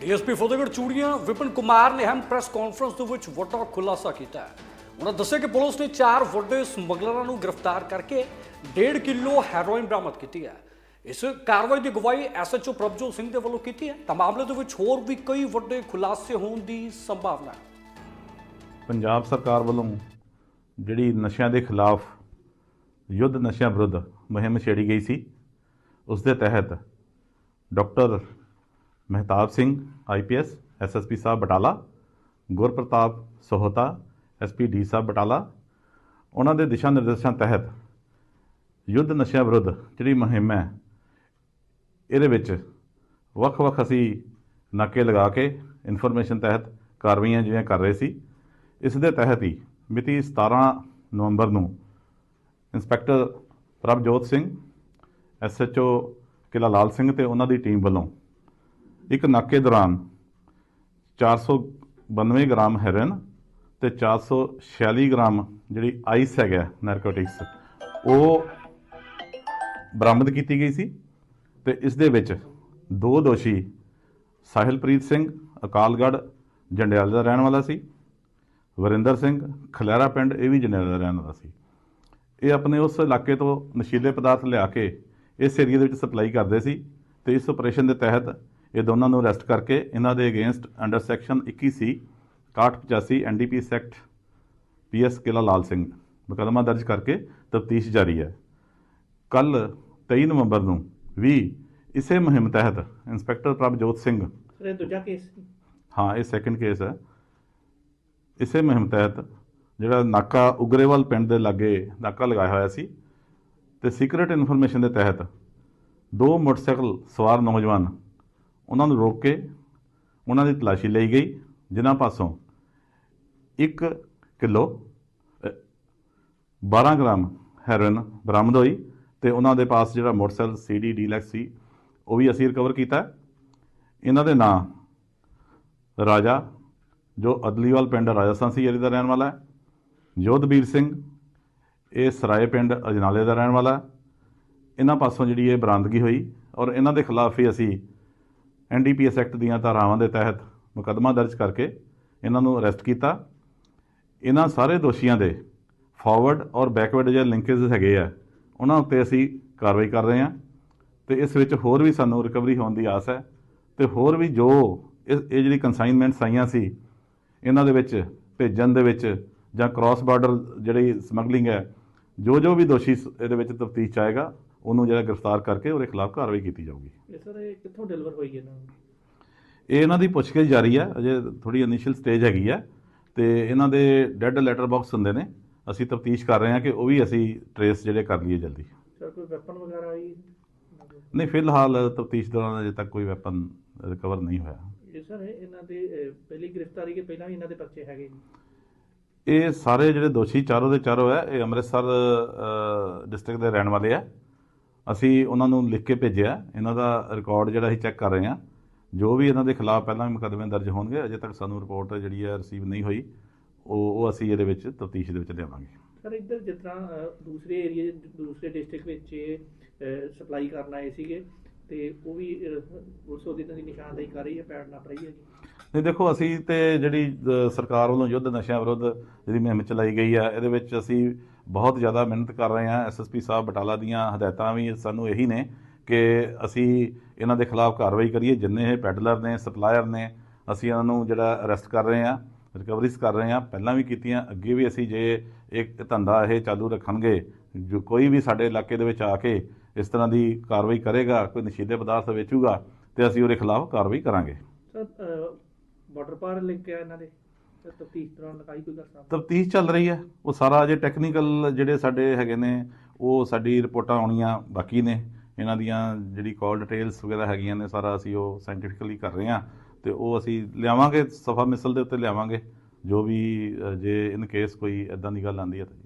DSP Fatehgarh Churian Vipan Kumar ਨੇ ਹਮ press conference ਦੇ ਵਿੱਚ ਵੱਡਾ ਖੁਲਾਸਾ ਕੀਤਾ ਹੈ। ਉਹਨਾਂ ਦੱਸਿਆ ਕਿ ਪੁਲਿਸ ਨੇ ਚਾਰ ਵੱਡੇ ਸਮਗਲਰਾਂ ਨੂੰ ਗ੍ਰਿਫਤਾਰ ਕਰਕੇ 1.5 ਕਿਲੋ ਹੈਰੋਇਨ ਬਰਾਮਦ ਕੀਤੀ ਹੈ। ਇਸ ਕਾਰਵਾਈ ਦੀ ਗਵਾਹੀ ਐਸਐਚਓ ਪ੍ਰਭਜੋਤ ਸਿੰਘ ਦੇ ਵੱਲੋਂ ਕੀਤੀ ਹੈ। ਤਾਂ ਮਾਮਲੇ ਦੇ ਵਿੱਚ ਹੋਰ ਵੀ ਕਈ ਵੱਡੇ ਖੁਲਾਸੇ ਹੋਣ ਦੀ ਸੰਭਾਵਨਾ ਹੈ। ਪੰਜਾਬ ਸਰਕਾਰ ਵੱਲੋਂ ਜਿਹੜੀ ਨਸ਼ਿਆਂ ਦੇ ਖਿਲਾਫ ਯੁੱਧ ਨਸ਼ਿਆਂ ਵਿਰੁੱਧ ਮੁਹਿੰਮ ਛੇੜੀ ਗਈ ਸੀ, ਉਸ ਦੇ ਤਹਿਤ doctor Mehtab Singh IPS SSP ਸਾਹਿਬ ਬਟਾਲਾ ਗੁਰਪ੍ਰਤਾਪ ਸੋਹਤਾ ਐਸਪੀ ਡੀ ਸਾਹਿਬ ਬਟਾਲਾ ਉਹਨਾਂ ਦੇ ਦਿਸ਼ਾ ਨਿਰਦੇਸ਼ਾਂ ਤਹਿਤ ਯੁੱਧ ਨਸ਼ਿਆਂ ਵਿਰੁੱਧ ਜਿਹੜੀ ਮੁਹਿੰਮ ਹੈ ਇਹਦੇ ਵਿੱਚ ਵੱਖ-ਵੱਖ ਅਸੀਂ ਨਾਕੇ ਲਗਾ ਕੇ ਇਨਫੋਰਮੇਸ਼ਨ ਤਹਿਤ ਕਾਰਵਾਈਆਂ ਜਿਹੜੀਆਂ ਕਰ ਰਹੇ ਸੀ ਇਸ ਦੇ ਤਹਿਤ ਹੀ ਮਿਤੀ 17 ਨਵੰਬਰ ਨੂੰ ਇੰਸਪੈਕਟਰ ਪ੍ਰਭਜੋਤ ਸਿੰਘ ਐਸਐਚਓ ਕਿਲਾ ਲਾਲ ਸਿੰਘ ਤੇ ਉਹਨਾਂ ਦੀ ਟੀਮ ਵੱਲੋਂ ਇੱਕ ਨਾਕੇ ਦੌਰਾਨ 492 ਗ੍ਰਾਮ ਹੈਰੋਇਨ ਤੇ 446 ਗ੍ਰਾਮ ਜਿਹੜੀ ਆਈਸ ਹੈਗਾ ਨਾਰਕੋਟਿਕਸ ਉਹ ਬਰਾਮਦ ਕੀਤੀ ਗਈ ਸੀ ਤੇ ਇਸ ਦੇ ਵਿੱਚ ਦੋ ਦੋਸ਼ੀ ਸਾਹਿਲਪ੍ਰੀਤ ਸਿੰਘ, ਅਕਾਲਗੜ੍ਹ, ਜੰਡਿਆਲ ਦਾ ਰਹਿਣ ਵਾਲਾ ਸੀ, ਵਰਿੰਦਰ ਸਿੰਘ ਖਲੈਰਾ ਪਿੰਡ, ਇਹ ਵੀ ਜੰਡਿਆਲ ਦਾ ਰਹਿਣ ਵਾਲਾ ਸੀ। ਇਹ ਆਪਣੇ ਉਸ ਇਲਾਕੇ ਤੋਂ ਨਸ਼ੀਲੇ ਪਦਾਰਥ ਲਿਆ ਕੇ ਇਸ ਏਰੀਆ ਦੇ ਵਿੱਚ ਸਪਲਾਈ ਕਰਦੇ ਸੀ ਤੇ ਇਸ ਆਪਰੇਸ਼ਨ ਦੇ ਤਹਿਤ ਇਹ ਦੋਨਾਂ ਨੂੰ ਅਰੈਸਟ ਕਰਕੇ ਇਹਨਾਂ ਦੇ against under section 21 C 6185 NDP S act PS Qila Lal Singh ਮੁਕੱਦਮਾ ਦਰਜ ਕਰਕੇ ਤਫਤੀਸ਼ ਜਾਰੀ ਹੈ। ਕੱਲ 23 ਨਵੰਬਰ ਨੂੰ ਵੀ ਇਸੇ ਮੁਹਿੰਮ ਤਹਿਤ ਇੰਸਪੈਕਟਰ ਪ੍ਰਭਜੋਤ ਸਿੰਘ ਇਹ ਦੂਜਾ ਕੇਸ ਹਾਂ ਇਹ ਸੈਕੰਡ ਕੇਸ ਹੈ। ਇਸੇ ਮੁਹਿੰਮ ਤਹਿਤ ਜਿਹੜਾ ਨਾਕਾ ਉਗਰੇਵਾਲ ਪਿੰਡ ਦੇ ਲਾਗੇ ਨਾਕਾ ਲਗਾਇਆ ਹੋਇਆ ਸੀ ਤੇ ਸੀਕ੍ਰੀਟ ਇਨਫੋਰਮੇਸ਼ਨ ਦੇ ਤਹਿਤ ਦੋ ਮੋਟਰਸਾਈਕਲ ਸਵਾਰ ਨੌਜਵਾਨ ਉਹਨਾਂ ਨੂੰ ਰੋਕ ਕੇ ਉਹਨਾਂ ਦੀ ਤਲਾਸ਼ੀ ਲਈ ਗਈ। ਜਿਨ੍ਹਾਂ ਪਾਸੋਂ 1 ਕਿਲੋ ਅ, 12 ਗ੍ਰਾਮ ਹੈਰੋਇਨ ਬਰਾਮਦ ਹੋਈ ਤੇ ਉਹਨਾਂ ਦੇ ਪਾਸ ਜਿਹੜਾ ਮੋਟਰਸਾਈਕਲ ਸੀਡੀ ਡੀਲੈਕਸ ਸੀ ਉਹ ਵੀ ਅਸੀਂ ਰਿਕਵਰ ਕੀਤਾ। ਇਹਨਾਂ ਦੇ ਨਾਂ ਰਾਜਾ ਜੋ ਅਦਲੀਵਾਲ ਪਿੰਡ ਰਾਜਸਥਾਨ ਸੀ ਏਰੀ ਦਾ ਰਹਿਣ ਵਾਲਾ ਹੈ। ਜੋਧਬੀਰ ਸਿੰਘ ਇਹ ਸਰਾਏ ਪਿੰਡ ਅਜਨਾਲੇ ਦਾ ਰਹਿਣ ਵਾਲਾ ਇਹਨਾਂ ਪਾਸੋਂ ਜਿਹੜੀ ਇਹ ਬਰਾਮਦਗੀ ਹੋਈ ਔਰ ਇਹਨਾਂ ਦੇ ਖਿਲਾਫ ਹੀ ਅਸੀਂ ਐਨਡੀਪੀਐਸ ਐਕਟ ਦੀਆਂ ਧਾਰਾਵਾਂ ਦੇ ਤਹਿਤ ਮੁਕੱਦਮਾ ਦਰਜ ਕਰਕੇ ਇਹਨਾਂ ਨੂੰ ਅਰੈਸਟ ਕੀਤਾ। ਇਹਨਾਂ ਸਾਰੇ ਦੋਸ਼ੀਆਂ ਦੇ ਫਾਰਵਰਡ ਔਰ ਬੈਕਵਰਡ ਜਿਹੜੇ ਲਿੰਕੇਜ ਹੈਗੇ ਆ, ਉਹਨਾਂ ਉੱਤੇ ਅਸੀਂ ਕਾਰਵਾਈ ਕਰ ਰਹੇ ਹਾਂ ਤੇ ਇਸ ਵਿੱਚ ਹੋਰ ਵੀ ਸਾਨੂੰ ਰਿਕਵਰੀ ਹੋਣ ਦੀ ਆਸ ਹੈ ਤੇ ਹੋਰ ਵੀ ਜੋ ਇਹ ਇਹ ਜਿਹੜੀ ਕਨਸਾਈਨਮੈਂਟਸ ਆਈਆਂ ਸੀ, ਇਹਨਾਂ ਦੇ ਵਿੱਚ ਭੇਜਣ ਦੇ ਵਿੱਚ ਜਾਂ ਕ੍ਰਾਸ ਬਾਰਡਰ ਜਿਹੜੀ ਸਮਗਲਿੰਗ ਹੈ ਜੋ ਜੋ ਵੀ ਦੋਸ਼ੀ ਸ- ਇਹਦੇ ਵਿੱਚ ਤਫਤੀਸ਼ ਚ ਆਏਗਾ ਉਹਨੂੰ ਜਿਹੜਾ ਗ੍ਰਿਫਤਾਰ ਕਰਕੇ ਉਹਦੇ ਖਿਲਾਫ ਕਾਰਵਾਈ ਕੀਤੀ ਜਾਊਗੀ। ਇਹ ਸਰ ਇਹ ਕਿੱਥੋਂ ਡਿਲੀਵਰ ਹੋਈ ਇਹਨਾਂ ਨੂੰ ਇਹ ਇਹਨਾਂ ਦੀ ਪੁੱਛਗਿੱਛ ਜਾਰੀ ਹੈ ਅਜੇ ਥੋੜੀ ਇਨੀਸ਼ੀਅਲ ਸਟੇਜ ਹੈਗੀ ਹੈ ਤੇ ਇਹਨਾਂ ਦੇ ਡੈੱਡ ਲੈਟਰ ਬਾਕਸ ਹੁੰਦੇ ਨੇ। ਅਸੀਂ ਤਫਤੀਸ਼ ਕਰ ਰਹੇ ਹਾਂ ਕਿ ਉਹ ਵੀ ਅਸੀਂ ਟਰੇਸ ਜਿਹੜੇ ਕਰ ਲਈਏ ਜਲਦੀ। ਸਰ ਕੋਈ ਵੈਪਨ ਵਗੈਰਾ ਆਈ? ਨਹੀਂ ਫਿਲਹਾਲ ਤਫਤੀਸ਼ ਦੌਰਾਨ ਅਜੇ ਤੱਕ ਕੋਈ ਵੈਪਨ ਰਿਕਵਰ ਨਹੀਂ ਹੋਇਆ। ਇਹ ਸਰ ਇਹ ਇਹਨਾਂ ਦੇ ਅਹ, ਪਹਿਲੀ ਗ੍ਰਿਫਤਾਰੀ ਕੇ ਪਹਿਲਾਂ ਵੀ ਇਹਨਾਂ ਦੇ ਪਰਚੇ ਹੈਗੇ ਜੀ। ਇਹ ਸਾਰੇ ਜਿਹੜੇ ਦੋਸ਼ੀ ਚਾਰੋਂ ਦੇ ਚਾਰੋਂ ਹੈ, ਇਹ ਅੰਮ੍ਰਿਤਸਰ ਡਿਸਟ੍ਰਿਕਟ ਦੇ ਰਹਿਣ ਵਾਲੇ ਆ। ਅਸੀਂ ਉਹਨਾਂ ਨੂੰ ਲਿਖ ਕੇ ਭੇਜਿਆ। ਇਹਨਾਂ ਦਾ ਰਿਕਾਰਡ ਜਿਹੜਾ ਅਸੀਂ ਚੈੱਕ ਕਰ ਰਹੇ ਹਾਂ। ਜੋ ਵੀ ਇਹਨਾਂ ਦੇ ਖਿਲਾਫ ਪਹਿਲਾਂ ਵੀ ਮੁਕੱਦਮੇ ਦਰਜ ਹੋਣਗੇ, ਅਜੇ ਤੱਕ ਸਾਨੂੰ ਰਿਪੋਰਟ ਜਿਹੜੀ ਹੈ ਰਿਸੀਵ ਨਹੀਂ ਹੋਈ। ਉਹ ਉਹ ਅਸੀਂ ਇਹਦੇ ਵਿੱਚ ਤਫਤੀਸ਼ ਦੇ ਵਿੱਚ ਲਿਆਵਾਂਗੇ। ਸਰ, ਇੱਧਰ ਜਿਸ ਤਰ੍ਹਾਂ ਦੂਸਰੇ ਏਰੀਏ ਦੂਸਰੇ ਡਿਸਟ੍ਰਿਕਟ ਵਿੱਚ ਸਪਲਾਈ ਕਰਨ ਆਏ ਸੀਗੇ ਤੇ ਉਹ ਵੀ ਪੁਲਿਸ ਉਹਦੀ ਦੀ ਨਿਸ਼ਾਨਦੇਹੀ ਕਰ ਰਹੀ ਹੈ ਪੈੜ ਨੱਪ ਰਹੀ ਹੈ ਜੀ। ਨਹੀਂ, ਦੇਖੋ, ਅਸੀਂ ਤੇ ਜਿਹੜੀ ਸਰਕਾਰ ਵੱਲੋਂ ਯੁੱਧ ਨਸ਼ਿਆਂ ਵਿਰੁੱਧ ਜਿਹੜੀ ਮੁਹਿੰਮ ਚਲਾਈ ਗਈ ਆ, ਇਹਦੇ ਵਿੱਚ ਅਸੀਂ ਬਹੁਤ ਜ਼ਿਆਦਾ ਮਿਹਨਤ ਕਰ ਰਹੇ ਹਾਂ। ਐਸਐਸਪੀ ਸਾਹਿਬ ਬਟਾਲਾ ਦੀਆਂ ਹਦਾਇਤਾਂ ਵੀ ਸਾਨੂੰ ਇਹੀ ਨੇ ਕਿ ਅਸੀਂ ਇਹਨਾਂ ਦੇ ਖਿਲਾਫ ਕਾਰਵਾਈ ਕਰੀਏ। ਜਿੰਨੇ ਇਹ ਪੈਡਲਰ ਨੇ, ਸਪਲਾਇਰ ਨੇ, ਅਸੀਂ ਇਹਨਾਂ ਨੂੰ ਜਿਹੜਾ ਅਰੈਸਟ ਕਰ ਰਹੇ ਹਾਂ, ਰਿਕਵਰੀਜ਼ ਕਰ ਰਹੇ ਹਾਂ। ਪਹਿਲਾਂ ਵੀ ਕੀਤੀਆਂ, ਅੱਗੇ ਵੀ ਅਸੀਂ ਜੇ ਇੱਕ ਧੰਦਾ ਇਹ ਚਾਲੂ ਰੱਖਣਗੇ, ਜੋ ਕੋਈ ਵੀ ਸਾਡੇ ਇਲਾਕੇ ਦੇ ਵਿੱਚ ਆ ਕੇ ਇਸ ਤਰ੍ਹਾਂ ਦੀ ਕਾਰਵਾਈ ਕਰੇਗਾ ਕੋਈ ਨਸ਼ੀਲੇ ਪਦਾਰਥ ਵੇਚੂਗਾ ਤੇ ਅਸੀਂ ਉਹਦੇ ਖਿਲਾਫ ਕਾਰਵਾਈ ਕਰਾਂਗੇ। ਬਾਰਡਰ ਪਾਰ ਲਿੰਕ ਹੈ ਇਹਨਾਂ ਦੇ? ਤਫਤੀਸ਼ ਦੌਰਾਨ ਲਗਾਈ ਕੋਈ ਗੱਲ ਸਾਹਿਬ ਤਫਤੀਸ਼ ਚੱਲ ਰਹੀ ਹੈ ਉਹ ਸਾਰਾ ਅਜੇ ਟੈਕਨੀਕਲ ਜਿਹੜੇ ਸਾਡੇ ਹੈਗੇ ਨੇ ਉਹ ਸਾਡੀ ਰਿਪੋਰਟਾਂ ਆਉਣੀਆਂ ਬਾਕੀ ਨੇ। ਇਹਨਾਂ ਦੀਆਂ ਜਿਹੜੀ ਕਾਲ ਡਿਟੇਲਸ ਵਗੈਰਾ ਹੈਗੀਆਂ ਨੇ ਸਾਰਾ ਅਸੀਂ ਉਹ ਸਾਇੰਟੀਫਿਕਲੀ ਕਰ ਰਹੇ ਹਾਂ। ਤੇ ਉਹ ਅਸੀਂ ਲਿਆਵਾਂਗੇ ਸਫਾ ਮਿਸਲ ਦੇ ਉੱਤੇ ਲਿਆਵਾਂਗੇ। ਜੋ ਵੀ ਜੇ ਇਨ ਕੇਸ ਕੋਈ ਇਦਾਂ ਦੀ ਗੱਲ ਆਂਦੀ ਹੈ ਤਾਂ